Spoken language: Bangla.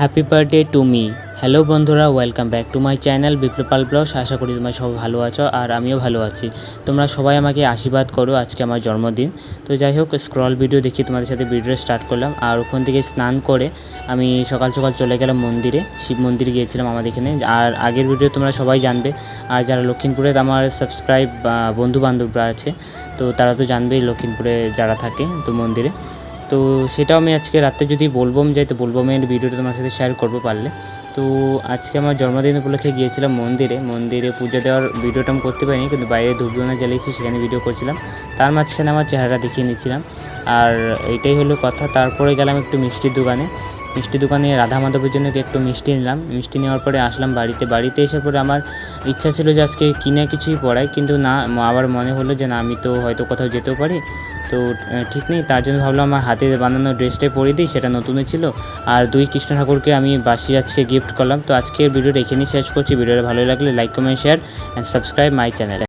Happy birthday to me hello বন্ধুরা welcome back to my channel Biplapal blogs আশা করি তোমরা সবাই ভালো আছো আর আমিও ভালো আছি। তোমরা সবাই আমাকে আশীর্বাদ করো আজকে আমার জন্মদিন। তো যাই হোক স্ক্রল ভিডিও দেখি তোমাদের সাথে ভিডিও স্টার্ট করলাম। আর ওখান থেকে স্নান করে আমি সকাল সকাল চলে গেলাম মন্দিরে। শিব মন্দিরে গিয়েছিলাম আমাদের এখানে। আর আগের ভিডিও তোমরা সবাই জানবে। আর যারা লক্ষ্মীপুরে আমার সাবস্ক্রাইব বন্ধু বান্ধবরা আছে, তো তারা তো জানবেই লক্ষ্মীপুরে যারা থাকে, তো মন্দিরে। তো সেটাও আমি আজকে রাত্রে যদি বলবম যাই তো বলবমের ভিডিওটা তোমার সাথে শেয়ার করব পারলে। তো আজকে আমার জন্মদিন উপলক্ষে গিয়েছিলাম মন্দিরে। মন্দিরে পুজো দেওয়ার ভিডিওটা আমি করতে পারিনি, কিন্তু বাইরে ধূপধুনা জ্বালিয়েছি সেখানে ভিডিও করছিলাম। তার মাঝখানে আমার চেহারা দেখিয়ে নিয়েছিলাম। আর এটাই হলো কথা, তারপরে গেলাম একটু মিষ্টির দোকানে। মিষ্টি দোকানে রাধা মাধবের জন্য একটু মিষ্টি নিলাম। মিষ্টি নেওয়ার পরে আসলাম বাড়িতে। বাড়িতে এসে পরে আমার ইচ্ছা ছিল যে আজকে কিনে কিছুই পড়াই কিন্তু না আবার মনে হলো যে না, আমি তো হয়তো কোথাও যেতেও পারি। তো ঠিক নেই। তার জন্য ভাবলাম আমার হাতে বানানো ড্রেসটাই পরে দিই, সেটা নতুনই ছিল। আর দুই কৃষ্ণ ঠাকুরকে আমি বাসি আজকে গিফট করলাম। তো আজকের ভিডিওটা এখানেই শেষ করছি। ভিডিওটা ভালো লাগলে like comment share and subscribe my channel